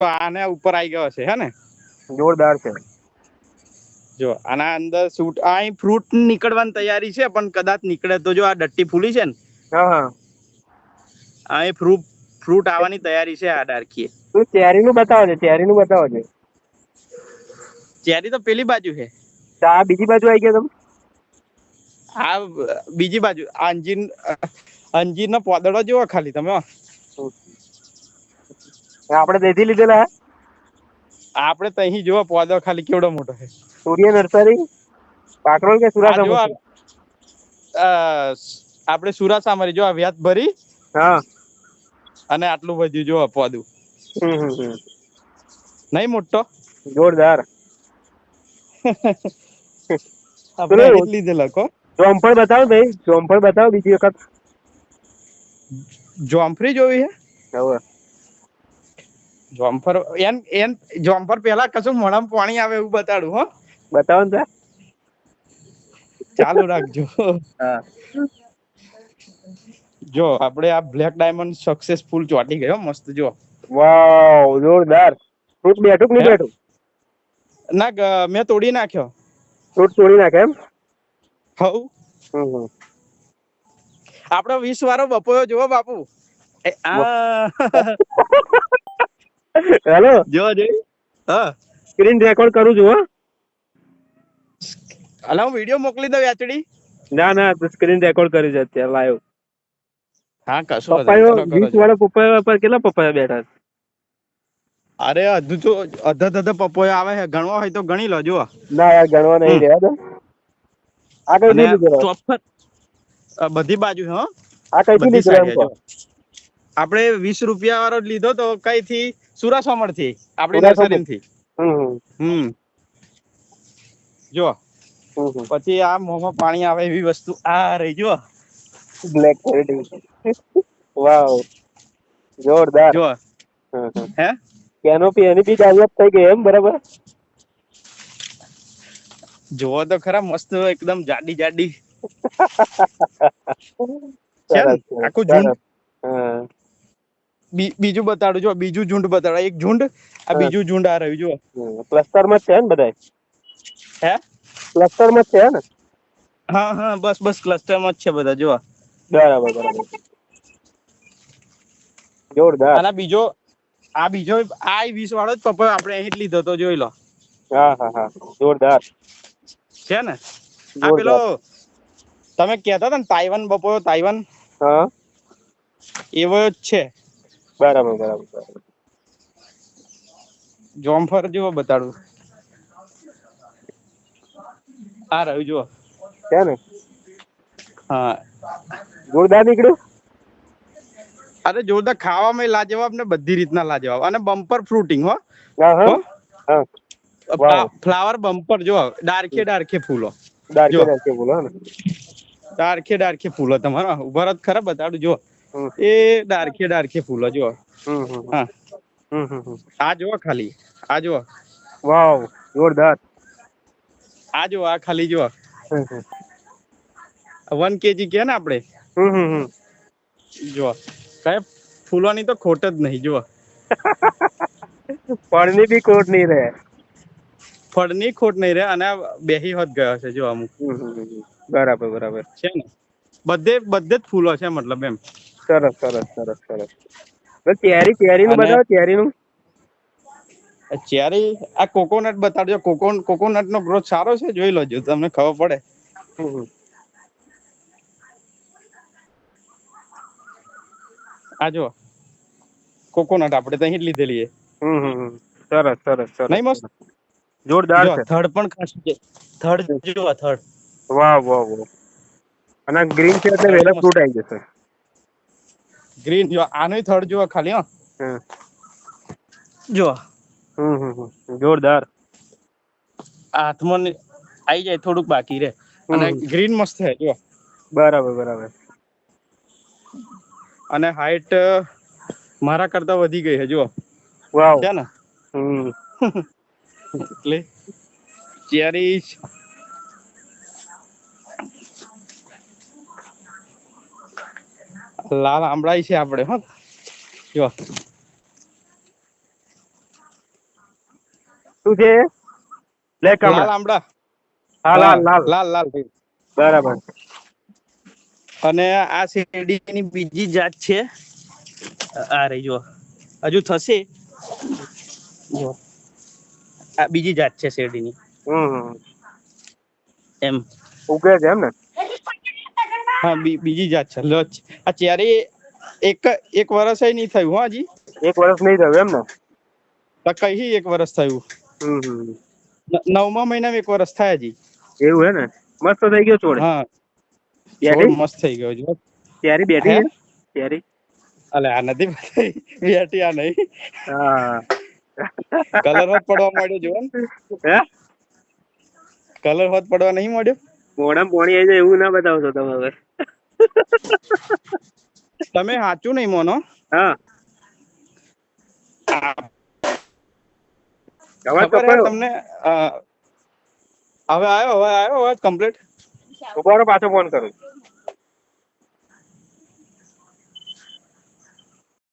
આને ઉપર આવી ગયો છે હે ને? જોરદાર છે. જો આના અંદર સૂટ આ ફ્રૂટ નીકળવાની તૈયારી છે પણ કદાચ નીકળે તો જો આ ડટ્ટી ફૂલી છે ને? હા એ ફ્રૂટ ફ્રૂટ આવવાની તૈયારી છે આ ડાર્કીએ. તું ચેરીનું બતાવો છે ચેરી નું બતાવો છે ચેરી તો પેલી બાજુ છે. આ બીજી બાજુ આવી ગયા તમે આ બીજી બાજુ અંજીર અંજીર નો પોદડો જોવો ખાલી તમે. આપણે ત્યાંથી લીધેલા આપણે તો અહીં જોવા પોદો ખાલી કેવડો મોટો છે. સૂર્ય નર્સરી? કાકરોલ કે સુરત આપણે આ- આ જો વ્યાજ ભરી હા. અને આટલું બધું જો પોદું. નહીં મોટો? જોરદાર. આપણે જ કો જોમફળ બતાવો ભાઈ જોમફળ બતાવો બીજી વખત. જોમફળી જોવી હે હવે. જોમફર એન એન જોમફર પેલા કશું મોઢામાં પાણી આવે એવું બતાડું હો. બતાવો ને ચાલુ રાખજો. જો આપણે આ બ્લેક ડાયમંડ સક્સેસફુલ ચોટી ગયો મસ્ત જો. વાવ જોરદાર. ફ્રૂટ બેઠું કે બેઠું? ના મેં તોડી નાખ્યો. ફ્રૂટ તોડી નાખે એમ? હવ. આપણો વીસ વાળો બપોયો જોવો બાપુ. આ. હેલો? જો જો હા. સ્ક્રીન રેકોર્ડ કરું છું હો. અલા હું વીડિયો મોકલી દઉં એચડી? ના ના સ્ક્રીન રેકોર્ડ કર્યું છે અત્યારે લાઈવ. હા કશું પપ્પાયો નહીં. ચલો, કરો વીસ છો. વાળા પપ્પાયો પર કેટલા પપ્પાયા બેઠા છે? અરે અધુ તો અધધ અધધ પપોયો આવે છે. ગણવા હોય તો ગણી લો જો ના યાર ગણવા નહીં રહ્યા તો. આ કઈ લીધેલો ચોફર બધી બાજુ હો. આ કઈ જો. આપણે વીસ રૂપિયા વાળો લીધો તો કઈ થી સુરાસમણ. થી આપણી નર્સરી થી હમ જો. પછી આ મોમાં પાણી આવે એવી વસ્તુ. આ રહી જો બ્લેક ક્વોલિટી વાવ જોરદાર. જો. હે? કેનોપી એની બી ડાયરેક્ટ થઈ ગઈ એમ બરાબર? જોવો તો ખરા મસ્ત એકદમ જાડી જાડી. આખું ઝુંડ. બીજું બતાડું જો બીજું ઝુંડ બતાડો. એક ઝુંડ આ બીજું ઝુંડ આ રહ્યું જો. ક્લસ્ટરમાં છે ને બધાય? હે? ક્લસ્ટરમાં છે ને? હા હા બસ બસ ક્લસ્ટરમાં જ છે બધા જો. બરાબર બરાબર. જોરદાર. અને બીજો આ બીજો આ વીસ વાળો જ પપ્પા આપણે અહીં જ લીધો તો જોઈ લો. હા હા હા. જોરદાર. છે ને? આ પેલો તમે કહેતા હતા ને તાઈવાન બપોયો તાઈવાન હા. એવો જ છે. બરાબર બરાબર જોમફર જેવો બતાડું. આ રહ્યું જો છે ને હા. જોરદાર નીકળ્યું? અરે જોરદાર ખાવામાં લાજવાબ ને બધી રીતના લાજવાબ. અને બમ્પર ફ્રૂટિંગ હો. ફ્લાવર બમ્પર જો ડાર્કે ડાર્કે ફૂલો. ડાર્કે ડાર્કે ફૂલો ને? ડાર્કે ડાર્કે ફૂલો તમારા. ઊભા ખરા બતાડું જો એ ડારખે ડારખે ફૂલો જો હા. આ જો ખાલી. આ જો વાવ જોરદાર. આ જો આ ખાલી જો. વન કેજી કે ને આપણે. જો સાહેબ ફૂલોની તો ખોટ જ નહીં જો ફળની બી ખોટ નહીં રહે. ફળની ખોટ નહીં રહે અને બેહી હોત ગયો છે જો અમુક. બરાબર બરાબર. છે ને? બધે બધે જ ફૂલો છે મતલબ એમ. સરસ સરસ સરસ સરસ. બસ ચેરી ચેરીનું અને- બતાવો ચેરીનું ચેરી આ કોકોનટ બતાડજો. કોકોન કોકોનટ નો ગ્રોથ સારો છે? જોઈ લોજો તમને ખબર પડે. આ જો કોકોનટ આપણે ત્યાં જ લીધેલી છે. હમ હમ હમ. સરસ સરસ સરસ. નહીં મસ્ત? જોરદાર છે. થર્ડ પણ ખાસું છે. થર્ડ જો થર્ડ વાહ વાહ વાહ. અને ગ્રીન છે એટલે વેલા ફ્રૂટ આવી જશે. ગ્રીન જો આનું થર્ડ જો ખાલી હા. જો હમ હમ હમ. જોરદાર. આત્મન આઈ જાય થોડુંક બાકી રે અને ગ્રીન મસ્ત છે જો બરાબર બરાબર. અને હાઈટ મારા કરતા વધી ગઈ છે જો વાવ. છે ને? હમ. એટલે ચેરી લાલ આંબળાઈ છે આપણે હો. જો. શું છે? બ્લેક લાલ આંબળા. હા લાલ લાલ. લાલ લાલ બરાબર. અને આ શેરડીની બીજી જાત છે. આ રહી જો હજુ થશે. જો આ બીજી જાત છે શેરડીની. હમ હમ. એમ. ઉગે છે એમ ને? હા બીજી જાત છે. લો આ ચેરી એક એક વર્ષ નહીં થયું હા હજી? એક વર્ષ નહીં થયું એમ ને તો કહી એક વર્ષ થયું? હમ. નવમા મહિનામાં એક વર્ષ થાય જી એવું હે ને? મસ્ત થઈ ગયો છોડ હા. મસ્ત થઈ ગયો જો ત્યારે બેઠી ત્યારે અલે આ નથી બેઠી. આ નહીં. હા. કલર હોત પડવા માંડ્યો જો હે? કલર હોત પડવા નહીં માંડ્યો. મોઢામાં પોણી આવી જાય એવું ના બતાવશો તમે હવે. તમે સાચું નહીં મોનો. હા. તમને? હવે આવ્યો હવે આવ્યો અવાજ કમ્પ્લીટ પાછો ફોન કરું